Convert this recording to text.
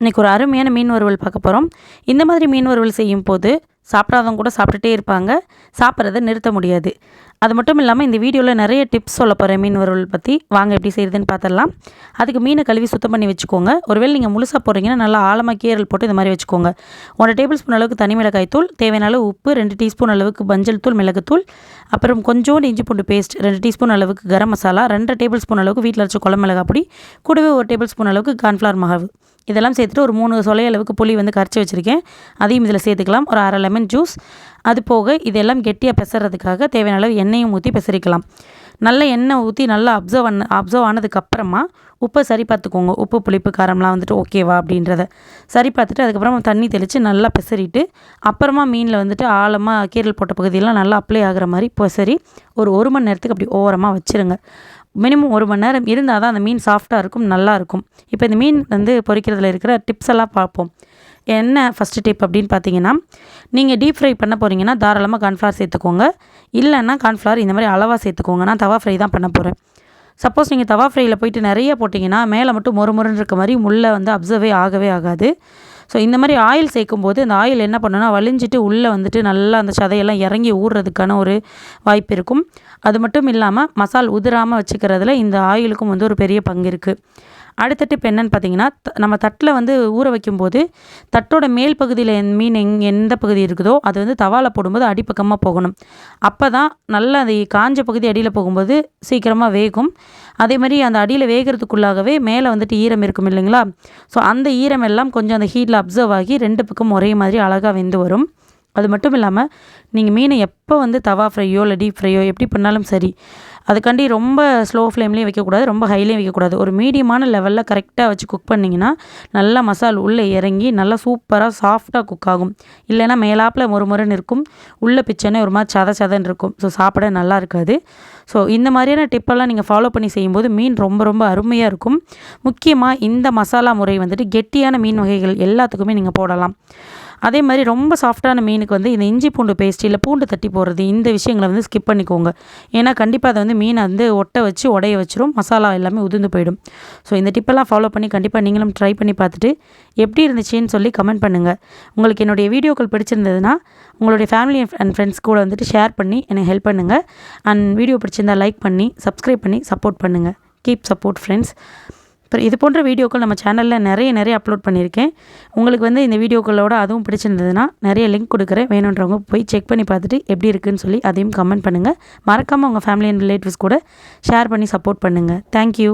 இன்றைக்கி ஒரு அருமையான மீன் வறுவல் பார்க்க போகிறோம் இந்த மாதிரி மீன் வறுவல் செய்யும் போது சாப்பிடாதவங்க கூட சாப்பிட்டுட்டே இருப்பாங்க. சாப்பிட்றத நிறுத்த முடியாது. அது மட்டும் இல்லாமல் இந்த வீடியோவில் நிறைய டிப்ஸ் சொல்ல போகிறேன் மீன் வறுவல் பற்றி வாங்க எப்படி செய்யுதுன்னு பார்த்துடலாம் அதுக்கு மீனை கழுவி சுத்தம் பண்ணி வச்சுக்கோங்க. ஒருவேளை நீங்கள் முழுசாக போடுறீங்கன்னா நல்லா ஆழமாக கீரல் போட்டு இந்த மாதிரி வச்சுக்கோங்க. ஒன்றரை டேபிள் ஸ்பூன் அளவுக்கு தனி மிளகாய் தூள் தேவையான அளவு உப்பு ரெண்டு டீஸ்பூன் அளவுக்கு மஞ்சள் தூள் மிளகுத்தூள் அப்புறம் கொஞ்சோண்டு இஞ்சி பூண்டு பேஸ்ட் ரெண்டு டீஸ்பூன் அளவுக்கு கரம் மசாலா ரெண்டரை டேபிள் ஸ்பூன் அளவுக்கு வீட்டில் வச்ச குழம்பு மிளகாய் பொடி கூடவே ஒரு டேபிள் ஸ்பூன் அளவுக்கு கார்ன்ஃப்ளவர் மாவு. இதெல்லாம் சேர்த்துட்டு ஒரு மூணு சொலை அளவுக்கு புளி வந்து கரைச்சி வச்சுருக்கேன். அதையும் இதில் சேர்த்துக்கலாம். ஒரு அரை லெமன் ஜூஸ் அது போக இதெல்லாம் கெட்டியாக பெசறதுக்காக தேவையான அளவு எண்ணெயும் ஊற்றி பெசரிக்கலாம். நல்ல எண்ணெய் ஊற்றி நல்லா அப்சர்வ் பண்ண அப்சர்வ் ஆனதுக்கப்புறமா உப்பை சரி பார்த்துக்கோங்க. உப்பு புளிப்பு காரம்லாம் வந்துட்டு ஓகேவா அப்படின்றத. சரி பார்த்துட்டு அதுக்கப்புறமா தண்ணி தெளித்து நல்லா பெசரிட்டு அப்புறமா மீனில் வந்துட்டு ஆழமாக கீரல் போட்ட பகுதியெல்லாம் நல்லா அப்ளை ஆகிற மாதிரி பெசரி ஒரு ஒரு மணி நேரத்துக்கு அப்படி ஓரமாக வச்சுருங்க. மினிமம் ஒரு மணி நேரம் இருந்தால் தான் அந்த மீன் சாஃப்டாக இருக்கும் நல்லா இருக்கும். இப்போ இந்த மீன் வந்து பொறிக்கிறதுல இருக்கிற டிப்ஸ் எல்லாம் பார்ப்போம். என்ன ஃபஸ்ட்டு டிப் அப்படின்னு பார்த்தீங்கன்னா நீங்கள் டீப் ஃப்ரை பண்ண போகிறீங்கன்னா தாராளமாக கார்ன்ஃப்ளவர் சேர்த்துக்கோங்க. இல்லைன்னா கார்ன்ஃப்ளவர் இந்த மாதிரி அளவாக சேர்த்துக்கோங்க. நான் தவா ஃப்ரை தான் பண்ண போகிறேன் சப்போஸ் நீங்கள் தவா ஃப்ரையில் போயிட்டு நிறைய போட்டிங்கன்னா மேலே மட்டும் மொறு மொறுன்னு இருக்க மாதிரி முள்ளை வந்து அப்சர்வே ஆகவே ஆகாது. ஸோ இந்த மாதிரி ஆயில் சேர்க்கும் போது அந்த ஆயில் என்ன பண்ணுன்னா வலிஞ்சிட்டு உள்ளே வந்துட்டு நல்லா அந்த சதையெல்லாம் இறங்கி ஊறுறதுக்கான ஒரு வாய்ப்பு இருக்கும். அது மட்டும் இல்லாமல் மசால் உதிராமல் வச்சுக்கிறதுல இந்த ஆயிலுக்கும் வந்து ஒரு பெரிய பங்கு இருக்குது அடுத்த டிப் என்னென்னு பார்த்தீங்கன்னா நம்ம தட்டில் வந்து ஊற வைக்கும்போது தட்டோட மேல் பகுதியில் மீன் எங் எந்த பகுதி இருக்குதோ அது வந்து தவாவில் போடும்போது அடிப்பக்கமாக போகணும். அப்போ தான் நல்லா அந்த காஞ்ச பகுதி அடியில் போகும்போது சீக்கிரமாக வேகும். அதே மாதிரி அந்த அடியில் வேகிறதுக்குள்ளாகவே மேலே வந்துட்டு ஈரம் இருக்கும் இல்லைங்களா? ஸோ அந்த ஈரம் எல்லாம் கொஞ்சம் அந்த ஹீட்டில் அப்சர்வ் ஆகி ரெண்டு பக்கம் ஒரே மாதிரி அழகாக வெந்து வரும். அது மட்டும் இல்லாமல் நீங்கள் மீனை எப்போ வந்து தவா ஃப்ரையோ இல்லை டீப் ஃப்ரையோ எப்படி பண்ணாலும் சரி அதுக்காண்டி ரொம்ப ஸ்லோ ஃப்ளேம்லேயும் வைக்கக்கூடாது ரொம்ப ஹைலேயும் வைக்கக்கூடாது. ஒரு மீடியமான லெவலில் கரெக்டாக வச்சு குக் பண்ணிங்கன்னா நல்லா மசால் உள்ளே இறங்கி நல்லா சூப்பராக சாஃப்டாக குக் ஆகும். இல்லைன்னா மேலாப்பில் ஒரு இருக்கும் உள்ளே பிச்சனே ஒரு மாதிரி சத சதன்னு இருக்கும். ஸோ சாப்பிட நல்லா இருக்காது. ஸோ இந்த மாதிரியான டிப்பெல்லாம் நீங்கள் ஃபாலோ பண்ணி செய்யும்போது மீன் ரொம்ப ரொம்ப அருமையாக இருக்கும். முக்கியமாக இந்த மசாலா முறை வந்துட்டு கெட்டியான மீன் வகைகள் எல்லாத்துக்குமே நீங்கள் போடலாம். அதே மாதிரி ரொம்ப சாஃப்டான மீனுக்கு வந்து இந்த இஞ்சி பூண்டு பேஸ்ட் இல்லை பூண்டு தட்டி போடுறது இந்த விஷயங்களை வந்து ஸ்கிப் பண்ணிக்கோங்க. ஏன்னா கண்டிப்பாக அதை வந்து மீனை வந்து ஒட்ட வச்சு உடைய வச்சிரும். மசாலா எல்லாமே உதிர்ந்து போயிடும். ஸோ இந்த டிப்பெல்லாம் ஃபாலோ பண்ணி கண்டிப்பாக நீங்களும் ட்ரை பண்ணி பார்த்துட்டு எப்படி இருந்துச்சுன்னு சொல்லி கமெண்ட் பண்ணுங்கள் உங்களுக்கு என்னுடைய வீடியோக்கள் பிடிச்சிருந்ததுன்னா உங்களுடைய ஃபேமிலி அண்ட் ஃப்ரெண்ட்ஸ் கூட வந்துட்டு ஷேர் பண்ணி எனக்கு ஹெல்ப் பண்ணுங்கள் அண்ட் வீடியோ பிடிச்சிருந்தா லைக் பண்ணி சப்ஸ்கிரைப் பண்ணி சப்போர்ட் பண்ணுங்கள் கீப் சப்போர்ட் ஃப்ரெண்ட்ஸ் இப்போ இது போன்ற வீடியோக்கள் நம்ம சேனலில் நிறைய நிறைய அப்லோட் பண்ணியிருக்கேன். உங்களுக்கு வந்து இந்த வீடியோக்களோட அதுவும் பிடிச்சிருந்ததுன்னா நிறைய லிங்க் கொடுக்குறேன். வேணுன்றவங்க போய் செக் பண்ணி பார்த்துட்டு எப்படி இருக்குன்னு சொல்லி அதையும் கமெண்ட் பண்ணுங்கள் மறக்காமல் உங்கள் ஃபேமிலி அண்ட் ரிலேட்டிவ்ஸ் கூட ஷேர் பண்ணி சப்போர்ட் பண்ணுங்கள் தேங்க்யூ